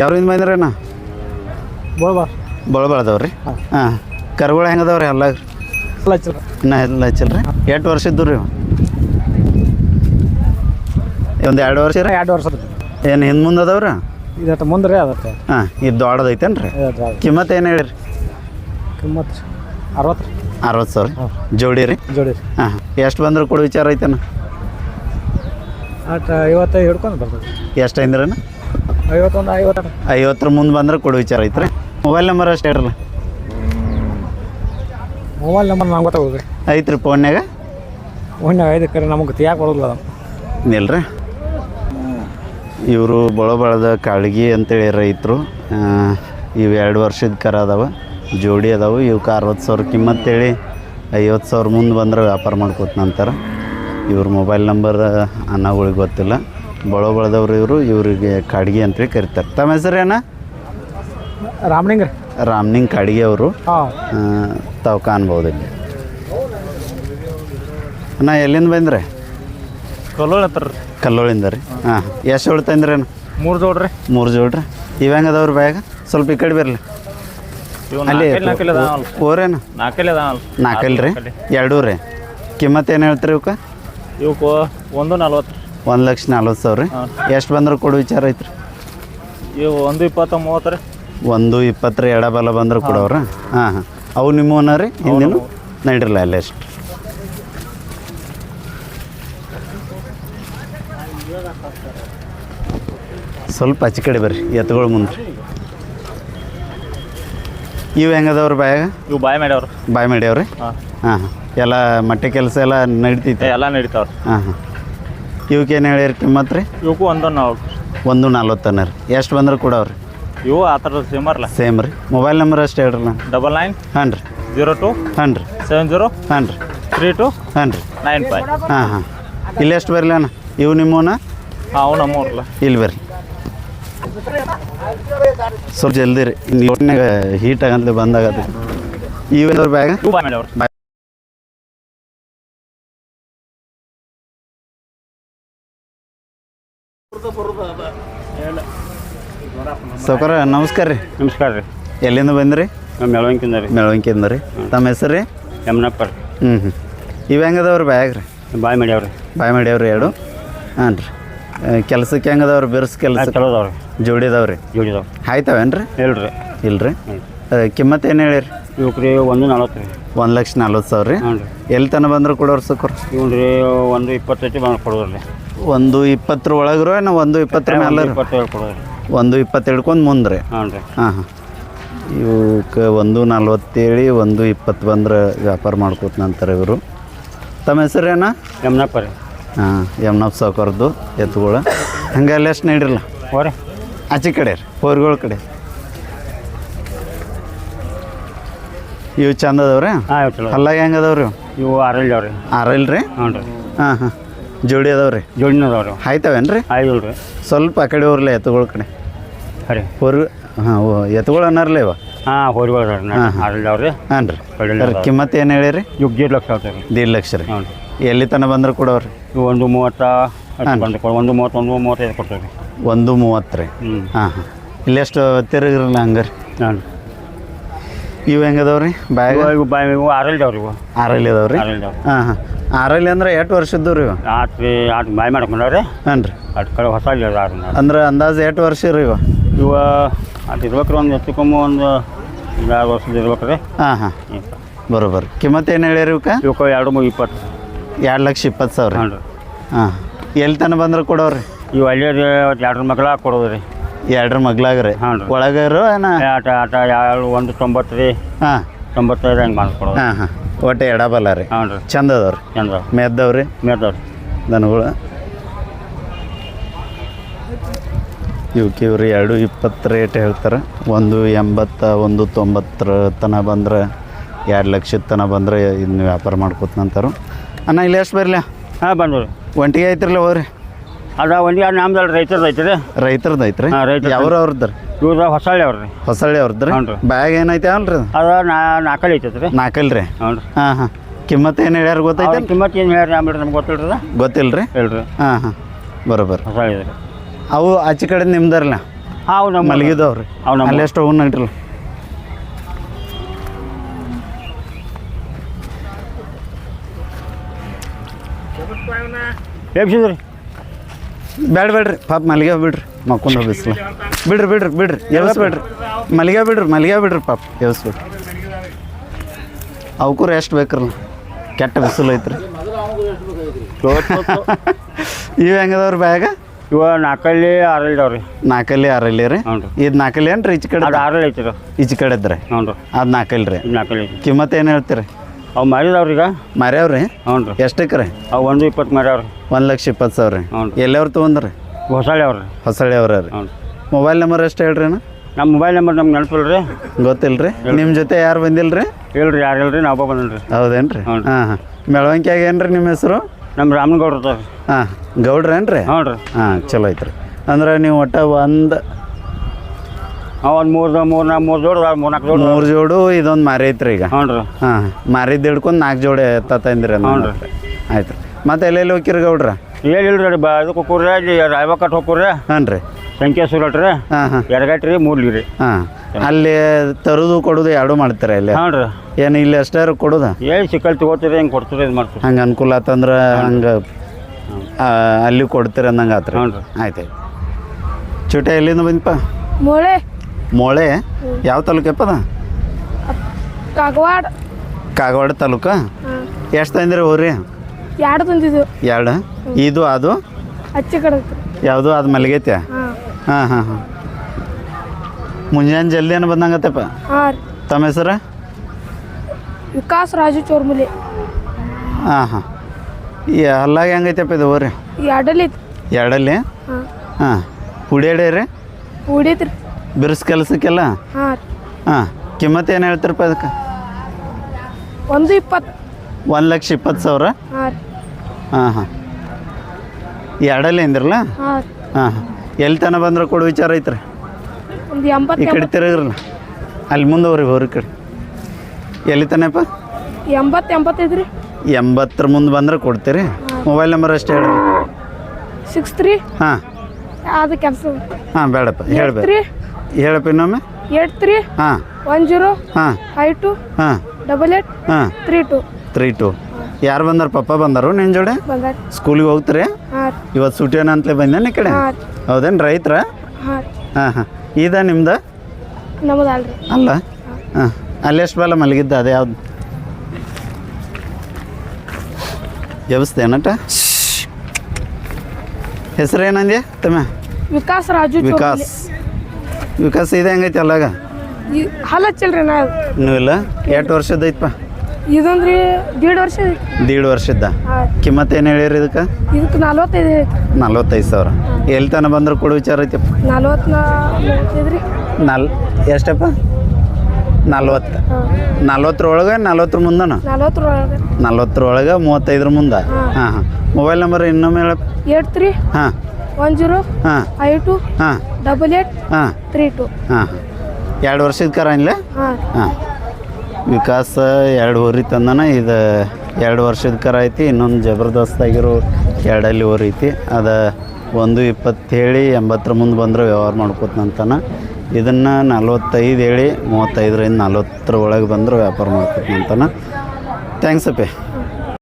ಯಾವ್ರಿಂದ ಬಂದ್ರಣ್ಣ ಅಣ್ಣ? ಬಳ ಬಳದವ್ರಿ ಹಾಂ. ಕರುಗಳು ಹೆಂಗದವ್ರಿ ಎಲ್ಲ? ಇನ್ನ ಎಲ್ಲ ಹಚ್ಚಿಲ್ರಿ? ಎಂಟು ವರ್ಷ ಇದ್ದು ರೀ ಒಂದು ಎರಡು ವರ್ಷ ರೀ ಎರಡು ವರ್ಷ ಏನು ಹಿಂದೆ ಮುಂದೆ ಅದಾವ್ರಿ? ಇದಟ್ಟು ಮುಂದೆ ರೀ ಹಾಂ ಇದು ದೊಡ್ಡದೈತೇನು ರೀ ಕಿಮ್ಮತ್ತು ಏನು ಹೇಳಿರಿ? ಕಿಮ್ಮತ್ತು ಅರವತ್ತು. ರೀ ಅರವತ್ತು ಸಾವಿರ? ಜೋಡಿ ರೀ? ಜೋಡಿ. ರೀ ಹಾಂ. ಎಷ್ಟು ಬಂದ್ರೆ ಕೊಡು ವಿಚಾರ ಐತೇನ? ಅಟ್ ಹಿಡ್ಕೊಂಡು ಬರ್ತದೆ. ಎಷ್ಟು ಐಂದ್ರನ ಐವತ್ತೊಂದು ಐವತ್ತು ಐವತ್ತರ ಮುಂದೆ ಬಂದ್ರೆ ಕೊಡು ವಿಚಾರ ಐತ್ರಿ. ಮೊಬೈಲ್ ನಂಬರ್ ಅಷ್ಟೇ ಇರಲ್ಲ ಮೊಬೈಲ್ ನಂಬರ್ ನಂಗೆ ಗೊತ್ತಾಗೋದು ಐತ್ರಿ ಫೋನ್ಯಾಗ ಫೋನ್ಯಾಗ ಐದು ಕರೆ ನಮಗೆ ತಿಯಾಕ ಬರೋದಿಲ್ಲ ಅದು. ಇವರು ಬಳಬಳದ ಕಾಳ್ಗಿ ಅಂತೇಳಿ ರೈತರು ಇವು ಎರಡು ವರ್ಷದ ಕರ ಅದಾವ ಜೋಡಿ ಅದಾವು ಇವಕ್ಕೆ ಅರವತ್ತು ಸಾವಿರ ಕಿಮ್ಮತ್ತೇಳಿ ಐವತ್ತು ಸಾವಿರ ಮುಂದೆ ಬಂದ್ರೆ ವ್ಯಾಪಾರ ಮಾಡ್ಕೋತ ನಂತರ. ಇವ್ರ ಮೊಬೈಲ್ ನಂಬರ್ ಅನ್ನಗಳಿಗೆ ಗೊತ್ತಿಲ್ಲ. ಬಳದವ್ರು ಇವರು ಇವರಿಗೆ ಕಾಡ್ಗಿ ಅಂತೇಳಿ ಕರೀತಾರೆ. ತಮ್ಮ ಹೆಸರೇನ ರಾಮಲಿಂಗ ರಾಮಲಿಂಗ್ ರಾಮ್ನಿಂಗ್ ಕಾಡ್ಗಿ ಅವರು. ತಾವು ಕಾಣ್ಬೋದು ಇಲ್ಲಿ. ನಾ ಎಲ್ಲಿಂದ ಬಂದ್ರೆ? ಕಲ್ಲೋಳ ಕಲ್ಲೋಳಿಂದ ರೀ. ಹಾಂ ಎಷ್ಟು ಜೋಡಿ ತಂದ್ರೇನು ಮೂರು ಜೋಡ್ರಿ. ಮೂರು ಜೋಡ್ರಿ. ಇವ ಹೆಂಗದವ್ರಿ ಬ್ಯಾಗ? ಸ್ವಲ್ಪ ಈ ಕಡೆ ಬರಲಿ ಅಲ್ಲಿ ಓರೇನು ನಾಲ್ಕಲ್ಲಿ ರೀ? ಎರಡೂ ರೀ. ಕಿಮ್ಮತ್ತು ಏನು ಹೇಳ್ತೀರಿ ಇವಕ್ಕೆ ಇವಕ್ಕೆ ಒಂದು ನಲ್ವತ್ತು ಒಂದು ಲಕ್ಷ ನಲ್ವತ್ತು ಸಾವಿರ ರೀ. ಎಷ್ಟು ಬಂದ್ರೆ ಕೊಡು ವಿಚಾರ ಐತ್ರಿ. ಇವು ಒಂದು ಇಪ್ಪತ್ತ ಮೂವತ್ತು ರೀ. ಒಂದು ಇಪ್ಪತ್ತರ ಎಡಬಲ ಬಂದ್ರೆ ಕೊಡೋರ. ಹಾಂ ಹಾಂ. ಅವು ನಿಮ್ಮವನ ರೀ? ಹಿಂದಿನ? ನಡಿರಲ್ಲ ಅಲ್ಲೇ ಎಷ್ಟು ಸ್ವಲ್ಪ ಆಚೆ ಕಡೆ ಬರ್ರಿ ಎತ್ತುಗಳು ಮುಂದೆ. ಇವು ಹೆಂಗದವ್ರಿ ಬಾಯಾಗ? ಇವು ಬಾಯ್ ಮಾಡ್ಯಾವ್ರಿ. ಬಾಯ್ ಮಾಡ್ಯಾವ್ರಿ? ಹಾಂ. ಹಾಂ ಹಾಂ. ಎಲ್ಲ ಮಟ್ಟೆ ಕೆಲಸ ಎಲ್ಲ ನಡಿತೈತೆ? ಎಲ್ಲ ನಡೀತಾವ್ರಿ. ಹಾಂ ಹಾಂ. ಇವಕ್ಕೇನು ಹೇಳಿರಿ ಕಿಮ್ಮತ್ತು ರೀ ಇವಕ್ಕೂ ಒಂದು ನಾಲ್ಕು ಒಂದು ನಲ್ವತ್ತನ ರೀ ಎಷ್ಟು ಬಂದ್ರೆ ಕೊಡವ್ರಿ ಇವು ಆ ಥರದ ಸಿಮರ್ಲ ಸೇಮ್ ರೀ. ಮೊಬೈಲ್ ನಂಬರ್ ಅಷ್ಟು ಹೇಳ್ರಲ್ಲ? ಡಬಲ್ ನೈನ್ ಹಾಂ ರೀ. ಜೀರೋ ಟು ಹಾಂ ರೀ. ಸೆವೆನ್ ಜೀರೋ ಹಾಂ ರೀ. ತ್ರೀ ಟು ಹಾಂ ರೀ. ನೈನ್ ಫೈವ್ ಹಾಂ ಹಾಂ. ಇಲ್ಲಿ ಎಷ್ಟು ಬರಲಿ ಅಣ್ಣ? ಇವು ನಿಮ್ಮವನ? ಅವು ನಮ್ಮವ್ರಲ್ಲ. ಇಲ್ಲಿ ಬರ್ರಿ ಸ್ವಲ್ಪ ಜಲ್ದಿ ರೀ. ನೀವು ಹೀಟ್ ಆಗಂತಲೇ ಬಂದಾಗತ್ತೆ. ಬ್ಯಾಗ್ ಬ್ಯಾಗ ಸೌಕರ ನಮಸ್ಕಾರ ರೀ. ನಮಸ್ಕಾರ ರೀ. ಎಲ್ಲಿಂದ ಬಂದ್ರಿ? ಮೆಳವಂಕಿಂದ ರೀ. ಮೆಳವಂಕಿಂದ ರೀ. ತಮ್ಮ ಹೆಸರು ರೀ? ಯಮನಪ್ಪ ರೀ ಹ್ಞೂ ಹ್ಞೂ ಇವ ಹೆಂಗದವ್ರಿ ಬ್ಯಾಗ್ ರೀ? ಬಾಯ್ ಮಾಡ್ಯಾವ್ರಿ. ಬಾಯ್ ಮಾಡ್ಯಾವ್ರಿ ಎರಡು. ಹಾಂ ರೀ. ಕೆಲಸಕ್ಕೆ ಹೆಂಗದವ್ರಿ ಬಿರ್ಸ್ ಕೆಲಸ? ಚಲೋ ಜೋಡಿದವ್ರಿ ಜೋಡಿದಾವ್ ಆಯ್ತಾವೇನು ರೀ? ಹೇಳ್ರಿ ಇಲ್ರಿ. ಕಿಮ್ಮತ್ತು ಏನು ಹೇಳಿರಿ? ಇವಕ್ಕೆ ರೀ ಒಂದು ನಲ್ವತ್ತು ರೀ. ಒಂದು ಲಕ್ಷ ನಲ್ವತ್ತು ಸಾವಿರ ರೀ. ಹ್ಞೂ ರೀ. ಎಲ್ಲಿ ತನಕ ಬಂದ್ರೆ ಕೊಡೋರು ಸಕ್ರ ಇವ್ರಿ ರೀ ಒಂದು ಇಪ್ಪತ್ತೈತಿ ಬಂದು ಕೊಡೋದ್ರಿ ಒಂದು ಇಪ್ಪತ್ತರ ಒಳಗರು ಏನೋ ಒಂದು ಇಪ್ಪತ್ತರ ಮೇಲೆ ಒಂದು ಇಪ್ಪತ್ತು ಹಿಡ್ಕೊಂಡು ಮುಂದೆ ರೀ ಹಾಂ ರೀ. ಹಾಂ ಹಾಂ. ಇವಕ್ಕೆ ಒಂದು ನಲ್ವತ್ತೇಳಿ ಒಂದು ಇಪ್ಪತ್ತು ಬಂದ್ರೆ ವ್ಯಾಪಾರ ಮಾಡ್ಕೋತ ನಂತರ ಇವರು. ತಮ್ಮ ಹೆಸರೇನ ಯಮನಪ್ಪ ರೀ. ಹಾಂ ಯಮ್ನಪ್ಪ ಸಾವ್ಕಾರ್ದು ಎತ್ತುಗಳು. ಹಂಗೆ ಅಲ್ಲಿ ಎಷ್ಟು ನೀಡಿರಲ್ಲ? ಹೋರಿ ಆಚೆ ಕಡೆ ರೀ ಹೋರ್ಗಳ ಕಡೆ. ಇವು ಚಂದ ಅದಾವ್ರಿ? ಹಾಂ ಹಲ್ಲಾಗ ಹೆಂಗೆ ಅದಾವ್ರಿ ಇವು? ಆರಲ್ರಿ ಅವ್ರಿ. ಆರಲ್ ರೀ? ಹ್ಞೂ ರೀ. ಹಾಂ ಹಾಂ. ಜೋಡಿ ಅದಾವ್ರಿ? ಜೋಡಿನ ಅದಾವ್ರಿ ಆಯ್ತಾವೇನು ರೀ ರೀ ಸ್ವಲ್ಪ ಆ ಕಡೆ ಹೋರ್ಲೆ ಎತ್ತುಗಳ ಕಡೆ ಸರಿ ಹೊರ ಹಾಂ ಎತ್ತುಗಳು ಅನ್ನರ್ಲೆ ಇವ? ಹಾಂ ಹೋರಿಗಳು ಹಾಂ ರೀ. ಕಿಮ್ಮತ್ತು ಏನು ಹೇಳಿರಿ? ಯುಗ್ ಗೇಟ್ ಲಕ್ಷ ಆಗ್ತದೆ ರೀ. ದೇಡ್ ಲಕ್ಷ ರೀ. ಹ್ಞೂ ರೀ ಎಲ್ಲಿ ತನಕ ಬಂದ್ರೆ ಕೊಡೋರಿ? ಇವು ಒಂದು ಮೂವತ್ತ ಬಂದು ಒಂದು ಮೂವತ್ತು ಒಂದು ಮೂವತ್ತೈದು ಕೊಡ್ತೇವೆ ರೀ. ಒಂದು ಮೂವತ್ತು ರೀ. ಹ್ಞೂ ಹಾಂ ಹಾಂ. ಇಲ್ಲೆಷ್ಟು ತಿರುಗಿರಲ್ಲ ಹಂಗೆ ರೀ. ಹಾಂ ಇವು ಹೆಂಗದವ್ರಿ? ರೀ ಬ್ಯಾಗ್? ಇವು ಇವು ಬಾಯ್ ಇವು ಆರಲ್ಲಿ ಅದಾವ ರೀ ಆರಲ್ರಿ ಅವ್ರಿ ಹಾಂ ಹಾಂ. ಆರಲ್ಲಿ ಅಂದ್ರೆ ಎಷ್ಟು ವರ್ಷದ್ದು ರೀ ಇವು? ಆಟ್ ರೀ ಆಟ್ ಬಾಯ್ ಮಾಡ್ಕೊಂಡವ್ರಿ? ಹಾಂ ರೀ. ಅಟ್ ಕಡೆ ಹೊಸ ಆರು ಅಂದ್ರೆ ಅಂದಾಜು ಎಷ್ಟು ವರ್ಷ ರೀ ಇವ? ಇವ ಅದು ಇರ್ಬೇಕ್ರಿ ಒಂದು ಹೆಚ್ಚು ಒಂದು ಒಂದು ಆರು ವರ್ಷದ ಇರ್ಬೇಕ್ರಿ. ರೀ ಹಾಂ ಹಾಂ. ಬರೋಬ್ಬರ ಕಿಮ್ಮತ್ತು ಏನು ಹೇಳಿರಿ ಇವಕ್ಕೆ ಇವಕ್ಕೆ ಎರಡು ಮೂರು ಇಪ್ಪತ್ತು. ಎರಡು ಲಕ್ಷ ಇಪ್ಪತ್ತು ಸಾವಿರ. ಹಾಂ ರೀ. ರೀ ಹಾಂ. ಎಲ್ಲಿ ತನಕ ಬಂದ್ರೆ ಕೊಡೋರಿ? ಇವು ಅಲ್ಲೇ ರೀ ಎರಡು ಮಕ್ಕಳ ಕೊಡೋದು ರೀ ಎರಡರ ಮಗ್ಲಾಗ್ರಿ. ಹಾಂ ರೀ. ಒಳಗಾರು ಆಟ ಆಟ ಎರಡು ಒಂದು ತೊಂಬತ್ತು ರೀ ಹಾಂ. ತೊಂಬತ್ತೈದು ಹಂಗೆ ಮಾಡ್ಕೊಡೋದು. ಹಾಂ ಹಾಂ. ಒಟ್ಟು ಎಡಬಲ್ಲ ರೀ. ಹಾಂ ರೀ. ಚಂದ ಅದಾವ ರೀ ಚಂದ ಮೆದ್ದವ್ರಿ? ಮೇದವ್ರಿ ದನಗಳು. ಇವಕ್ಕೆ ಇವ್ರಿ ಎರಡು ಇಪ್ಪತ್ತು ರೇಟ್ ಹೇಳ್ತಾರೆ. ಒಂದು ಎಂಬತ್ತ ಒಂದು ತೊಂಬತ್ತರ ತನ ಬಂದ್ರೆ ಎರಡು ಲಕ್ಷದ ತನ ಬಂದ್ರೆ ಇನ್ನು ವ್ಯಾಪಾರ ಮಾಡ್ಕೋತ ನಂತಾರು ಅಣ್ಣ ಇಲ್ಲಿ ಎಷ್ಟು ಬರಲಿ? ಹಾಂ ಬಂದ್ರಿ ಒಂಟಿಗೆ ಐತ್ರಲ್ಲ ಹೋಗ್ರಿ ಅದ ಒಂದು ಎರಡು ನಮ್ದು ರೈತರದ್ದು ಐತೆ ರೀ ರೈತರದ್ದು ಐತ್ರಿ? ಹಾಂ, ರೈತರ್ದು. ಯಾವ್ರ ಅವ್ರದ್ದು ರೀ ಇವ್ರ ಹೊಸಳ್ಳಿ ಅವ್ರಿ ಹೊಸಳ್ಳಿ ಅವ್ರದ್ದು ರೀ ಹ್ಞೂ ರೀ. ಬ್ಯಾಗ್ ಏನೈತೆ ಅಲ್ರಿ? ಅದ ನಾ ನಾಲ್ಕಲ್ಲಿ ಐತೈತೆ ರೀ ನಾಲ್ಕಲ್ ರೀ ಹ್ಞೂ ರೀ. ಹಾಂ ಹಾಂ. ಕಿಮ್ಮತ್ ಏನು ಹೇಳ್ಯಾರ ಗೊತ್ತೈತೆ ಕಿಮ್ಮತ್ ಏನು ಹೇಳ್ರಿ ಆಮೇಲೆ ನಮ್ಗೆ ಗೊತ್ತಿಲ್ರಿ? ಗೊತ್ತಿಲ್ಲ ರೀ ಹೇಳ್ರಿ ಹಾಂ ಹಾಂ. ಬರೋಬ್ಬರ ಹೊಸಳ್ಳಿ ರೀ ಅವು ಆಚೆ ಕಡೆ ನಿಮ್ದರ್ಲ? ಅವು ನಮ್ಮ ಮಲಗಿದವ್ರಿ ಅವು ನಮ್ಮ ಎಷ್ಟು ಹೂವು ಇಟ್ರಲ್ಲ ಎಬ್ಸಿದ್ರಿ ಬೇಡ ಬೇಡ್ರಿ. ಪಾಪ ಮಲ್ಲಿಗೆ ಬಿಡ್ರಿ. ಮಕ್ಕೊಂಡು ಬಿಸಿಲು. ಬಿಡ್ರಿ ಬಿಡ್ರಿ ಬಿಡ್ರಿ. ಎಲ್ಲ ಬಿಡ್ರಿ ಮಲ್ಲಿಗೆ ಬಿಡ್ರಿ ಮಲ್ಗೆ ಬಿಡ್ರಿ ಪಾಪ. ಎವಸ್ ಬಿಡ್ರಿ ಅವಕ್ಕೂ ರೆಸ್ಟ್ ಬೇಕ್ರಲ್ಲ. ಕೆಟ್ಟ ಬಿಸಿಲು ಐತ್ರಿ. ಇವು ಹೆಂಗದವ್ರಿ ಬ್ಯಾಗ? ಇವ ನಾಲ್ಕಲ್ಲಿ ಆರಲ್ಲಿ ಇದಾವ್ರಿ. ನಾಲ್ಕಲ್ಲಿ ಆರಲ್ಲಿ ರೀ? ಇದು ನಾಲ್ಕಲ್ಲಿ ಏನ್ರಿ? ಈಚೆ ಕಡೆ ಅದು ಆರಲ್ಲಿ ಐತಿ ಈಚೆ ಕಡೆ ಇದ್ರೆ ಹ್ಞೂ ರೀ. ಅದು ನಾಲ್ಕಲ್ಲಿ ರೀ? ನಾಲ್ಕಲ್ಲಿ ಕಿಮ್ಮತ್ತು ಏನು ಹೇಳ್ತೀರಿ? ಅವು ಮಾರಿದವ್ರಿ ಈಗ? ಮಾರ್ಯಾವ್ರಿ? ಹ್ಞೂ ರೀ. ಎಷ್ಟಕ್ಕೆ ರೀ ಅವು ಒಂದು ಇಪ್ಪತ್ತು ಮಾರ್ಯಾವ್ರಿ. ಒಂದು ಲಕ್ಷ ಇಪ್ಪತ್ತು ಸಾವಿರ. ರೀ. ಹ್ಞೂ ರೀ ಹೊಸಳೆ ಅವ್ರಿ. ಹೊಸಳ್ಳಿ ಅವ್ರ ರೀ. ಹ್ಞೂ ರೀ. ಮೊಬೈಲ್ ನಂಬರ್ ಎಷ್ಟು ಹೇಳ್ರಿ ಅಣ್ಣ? ನಮ್ಮ ಮೊಬೈಲ್ ನಂಬರ್ ನಮ್ಗೆ ನೆನಪಿಲ್ಲ ರೀ ಗೊತ್ತಿಲ್ಲ ರೀ ನಿಮ್ಮ ಜೊತೆ ಯಾರು ಬಂದಿಲ್ಲ ರೀ ಇಲ್ರಿ ಯಾರು ಹೇಳ್ರಿ ನಾವು ಬಂದಿಲ್ಲ ರೀ ಹೌದೇನು ರೀ. ಹಾಂ ಹಾಂ. ಮೆಳವಂಕ್ಯಾಗ ಏನು ರೀ ನಿಮ್ಮ ಹೆಸರು ನಮ್ಮ ರಾಮನಗೌಡ್ರ ಹಾಂ ಗೌಡ್ರೇನು ರೀ ಹ್ಞೂ ರೀ. ಹಾಂ ಚಲೋ ಐತ್ರಿ. ಅಂದ್ರೆ ನೀವು ಒಟ್ಟ ಒಂದು ಒಂದು ಮೂರು ಮೂರು ನಾ ಮೂರು ಜೋಡಿ ಅದಾವ ಮೂರು ನಾಲ್ಕು ಜೋಡಿ ಮೂರು ಜೋಡು ಇದೊಂದು ಮಾರಿ ಐತ್ರಿ ಈಗ. ಹ್ಞೂ ರೀ ಹಾಂ ಮಾರಿದ್ದು ಹಿಡ್ಕೊಂಡು ನಾಲ್ಕು ಜೋಡಿ ತಂದ್ರಿ ಹ್ಞೂ ಆಯ್ತು ರೀ ಮತ್ತೆ ಎಲ್ಲೆಲ್ಲಿ ಹೋಗಿರಿ ಗೌಡ್ರ? ಏನಿಲ್ಲ ರೀ ಬಾ ಇದಕ್ಕೆ ಹೋಗ್ರಿ ಅಲ್ಲಿ ರಾಯಬಾಕಟ್ ಹೋಗ್ರಿ ಹಾಂ ರೀ. ಸಂಕೇಶ್ವರ ರೀ. ಹಾಂ ಹಾಂ. ಎಡಗಟ್ಟಿ ರೀ ಮೂರ್ಲಿ ರೀ. ಹಾಂ. ಅಲ್ಲಿ ತರೋದು ಕೊಡೋದು ಎರಡೂ ಮಾಡ್ತಾರೆ ಇಲ್ಲಿ? ಹ್ಞೂ ರೀ. ಏನು ಇಲ್ಲಿ ಅಷ್ಟೇ ಕೊಡೋದ? ಏನು ಸಿಕ್ಕಲ್ ತಗೋತೀರಿ ಹೆಂಗೆ ಕೊಡ್ತೀರಿ ಇದು ಮಾಡ್ತೀರಿ. ಹಂಗೆ ಅನುಕೂಲ ಆತಂದ್ರೆ ಹಂಗೆ ಅಲ್ಲಿ ಕೊಡ್ತೀರಿ ಅಂದಂಗೆ ಆತ್ರಿ. ಹ್ಞೂ ರೀ. ಆಯ್ತು ಆಯ್ತು. ಚೂಟ ಎಲ್ಲಿಂದ ಬಂದಪ್ಪ ಮೊಳೆ. ಮೋಳೆ ಯಾವ ತಾಲೂಕಪ್ಪದ ಕಾಗವಾಡ. ಕಾಗವಾಡ ತಾಲೂಕ? ಎಷ್ಟು ತಂದಿರಿ ಹೋರಿ ಎರಡು ತಂದಿದ್ದು ಎರಡು? ಇದು ಅದು? ಕಡೆ ಯಾವುದು? ಅದು ಮಲಗೈತೆ ಹಾಂ. ಹಾಂ ಹಾಂ ಮುಂಜಾನೆ ಜಲ್ದಿ ಏನು ಬಂದಂಗತ್ತಪ್ಪ? ಹಾಂ ತಮ್ಮ ಹೆಸರು? ವಿಕಾಸ್ ರಾಜು ಚೋರ್ಮುಲಿ. ಹಾಂ ಹಾಂ. ಎಲ್ಲ ಹಲ್ಲಾಗ ಹೆಂಗೈತಪ್ಪ ಇದು ಹೋರಿ ಎರಡಲ್ಲಿ ಎರಡಲ್ಲಿ? ಹಾಂ. ಹಾಂ. ಹುಡಿಯಾಡಿ ರೀ? ಉಡೀತ್ರಿ ಬಿರ್ಸ್ ಕೆಲಸಕ್ಕೆಲ್ಲ? ಹಾಂ ಕಿಮ್ಮತ್ ಹಾಂ ಕಿಮ್ಮತ್ತು ಏನು ಹೇಳ್ತೀರಪ್ಪ ಅದಕ್ಕೆ ಒಂದು ಇಪ್ಪತ್ತು. ಒಂದು ಲಕ್ಷ ಇಪ್ಪತ್ತು ಸಾವಿರ? ಹಾಂ ಹಾ ಎರಡಲ್ಲಿ ಅಂದಿರಲ್ಲ? ಹಾಂ ಹಾಂ ಎಲ್ಲಿ ತನ ಬಂದ್ರೆ ಕೊಡು ವಿಚಾರ ಐತ್ರಿ. ಒಂದು ಈ ಎಂಬತ್ತು ಕಡೆ ತಿರುಗಿರಲ್ಲ. ಅಲ್ಲಿ ಮುಂದೆ ಹೋರಿ ಹೋರಿ ಕಡೆ. ಎಲ್ಲಿ ತನಪ್ಪ ಎಂಬತ್ತು ಎಂಬತ್ತೈದು ರೀ. ಎಂಬತ್ತರ ಮುಂದೆ ಬಂದ್ರೆ ಕೊಡ್ತೀರಿ. ಮೊಬೈಲ್ ನಂಬರ್ ಅಷ್ಟೇ ಹೇಳಿ ಸಿಕ್ಸ್ ತ್ರೀ. ಹಾಂ. ಅದು ಕೆಲಸ? ಹಾಂ ಬೇಡಪ್ಪ ಹೇಳ್ಬೇಕು ತ್ರೀ. ಹೇಳಪ್ಪ ಇನ್ನೊಮ್ಮೆ. ಏಟ್ ತ್ರೀ ಹಾಂ. ಒನ್ ಜೀರೋ ಹಾಂ. ಫೈವ್ ಟು ಹಾಂ. ಡಬಲ್ ಏಟ್ ಹಾಂ. Three two. Three two. ಯಾರು ಬಂದಾರ? ಪಪ್ಪ ಬಂದರು ನಿನ್ನ ಜೋಡೆ? ಬಂದಾರ. ಸ್ಕೂಲಿಗೆ ಹೋಗ್ತೀರಿ? ಹಾಂ. ಇವತ್ತು ಸುಟಿಯನ ಅಂತಲೇ ಬಂದೇನೆ ಈ ಕಡೆ? ಹಾಂ. ಹೌದೇನು ರೈತರ? ಹಾಂ. ಹಾಂ ಹಾಂ. ಇದ ನಿಮ್ದು? ನಮ್ಮದು ಅಲ್ರಿ ಅಲ್ಲ? ಹಾಂ. ಅಲ್ಲಿ ಎಷ್ಟು ಬಲ ಮಲಗಿದ್ದ? ಅದೇ ಯಾವ್ದು? ವ್ಯವಸ್ಥೆ ಏನಟ? ಹೆಸರು ಏನಂದ್ಯ ತಮ್ಮ? ವಿಕಾಸ್ ರಾಜು ವಿಕಾಸ್. ವಿಕಾಸ್ ಇದೆ ಹೆಂಗೈತಿ ಅಲ್ಲಾಗ? ಹಲ್ಲ ಹಚ್ಚಿಲ್ರಿ ನಾ ನೀವು ಇಲ್ಲ? ಎಷ್ಟು ವರ್ಷದ ಐತಪ್ಪ? ಇದೊಂದ್ರಿ ದೀಡ್ ವರ್ಷ ಐತಿ. ದೀಡ್ ವರ್ಷದ ಕಿಮ್ಮತ್ ಏನು ಹೇಳಿರಿ ಇದಕ್ಕೆ? ಇದಕ್ಕೆ ನಲ್ವತ್ತೈದು ಐತಿ. ನಲ್ವತ್ತೈದು ಸಾವಿರ. ಎಲ್ಲಿ ತನಕ ಬಂದ್ರೆ ಕೊಡು ವಿಚಾರ ಐತಪ್ಪ? ನಲ್ವತ್ತು ನಲ್ವತ್ತೈದು ರೀ ನಲ್ ಎಷ್ಟಪ್ಪ? ನಲ್ವತ್ತು. ನಲ್ವತ್ತರೊಳಗೆ ನಲ್ವತ್ತರ ಮುಂದನ? ನಲ್ವತ್ತರೊಳಗೆ. ನಲ್ವತ್ತರೊಳಗೆ ಮೂವತ್ತೈದರ ಮುಂದೆ? ಹಾಂ. ಹಾಂ ಮೊಬೈಲ್ ನಂಬರ್ ಇನ್ನೊಮ್ಮೆ ಹೇಳಪ್ಪ? ಏಟ್ ತ್ರೀ ಹಾಂ. ಒನ್ ಜೀರೋ ಹಾಂ. ಐ ಟು ಹಾಂ. ಡಬಲ್ ಏಟ್ ಹಾಂ. ತ್ರೀ ಟು ಹಾಂ ಎರಡು ವರ್ಷದ ಕರ ಇಲ್ಲ ಹಾಂ. ಹಾಂ. ವಿಕಾಸ ಎರಡು ಊರಿ ತಂದನ ಇದು ಎರಡು ವರ್ಷದ ಕರ ಐತಿ ಇನ್ನೊಂದು ಜಬರ್ದಸ್ತ್ ಆಗಿರೋ ಎರಡಲ್ಲಿ ಊರು ಐತಿ ಅದು ಒಂದು ಇಪ್ಪತ್ತು ಹೇಳಿ ಎಂಬತ್ತರ ಮುಂದೆ ಬಂದ್ರೆ ವ್ಯವಹಾರ ಮಾಡ್ಕೋತಂತಾನ ಇದನ್ನು ನಲ್ವತ್ತೈದು ಹೇಳಿ ಮೂವತ್ತೈದರಿಂದ ನಲ್ವತ್ತರ ಒಳಗೆ ಬಂದ್ರೆ ವ್ಯಾಪಾರ ಮಾಡ್ಕೋತಂತಾನ ಥ್ಯಾಂಕ್ಸ್ ಅಪ್ಪೆ.